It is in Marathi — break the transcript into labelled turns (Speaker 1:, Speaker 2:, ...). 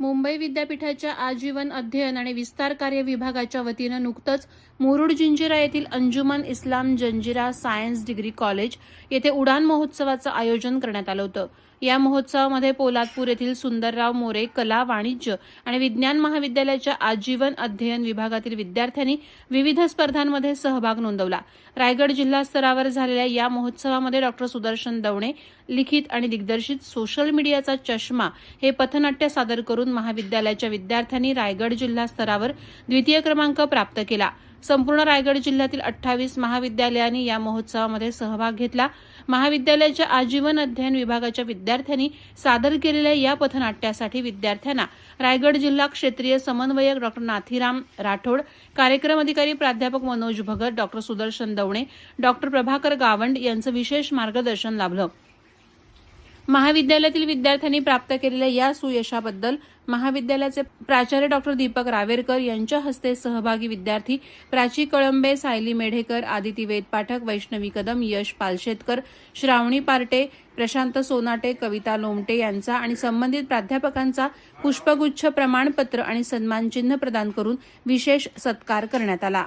Speaker 1: मुंबई विद्यापीठाच्या आजीवन अध्ययन आणि विस्तार कार्य विभागाच्या वतीनं नुकतंच मुरुड जिंजिरा येथील Anjuman Islam Janjira science degree college येथे उडान महोत्सवाचं आयोजन करण्यात आलं होतं. या महोत्सवामध्ये पोलादपूर येथील सुंदरराव मोरे कला वाणिज्य आणि विज्ञान महाविद्यालयाच्या आजीवन अध्ययन विभागातील विद्यार्थ्यांनी विविध स्पर्धांमध्ये सहभाग नोंदवला. रायगड जिल्हा स्तरावर झालेल्या या महोत्सवामध्ये डॉक्टर सुदर्शन दवणे लिखित आणि दिग्दर्शित सोशल मीडियाचा चष्मा हे पथनाट्य सादर करून महाविद्यालयाच्या विद्यार्थ्यांनी रायगड जिल्हा स्तरावर द्वितीय क्रमांक प्राप्त केला. संपूर्ण रायगड जिल्ह्यातील अठ्ठावीस महाविद्यालयांनी या महोत्सवामध्ये सहभाग घेतला. महाविद्यालयाच्या आजीवन अध्ययन विभागाच्या विद्यार्थ्यांनी सादर केलेल्या या पथनाट्यासाठी विद्यार्थ्यांना रायगड जिल्हा क्षेत्रीय समन्वयक डॉक्टर नाथीराम राठोड कार्यक्रम अधिकारी प्राध्यापक मनोज भगत डॉक्टर सुदर्शन दवणे डॉक्टर प्रभाकर गावंड यांचं विशेष मार्गदर्शन लाभलं. महाविद्यालयातील विद्यार्थ्यांनी प्राप्त केलेल्या या सुयशाबद्दल महाविद्यालयाचे प्राचार्य डॉक्टर दीपक रावेरकर यांच्या हस्ते सहभागी विद्यार्थी प्राची कळंबे सायली मेढेकर आदिती वेद पाठक वैष्णवी कदम यश पालशेतकर श्रावणी पार्टे प्रशांत सोनाटे कविता लोमटे यांचा आणि संबंधित प्राध्यापकांचा पुष्पगुच्छ प्रमाणपत्र आणि सन्मानचिन्ह प्रदान करून विशेष सत्कार करण्यात आला.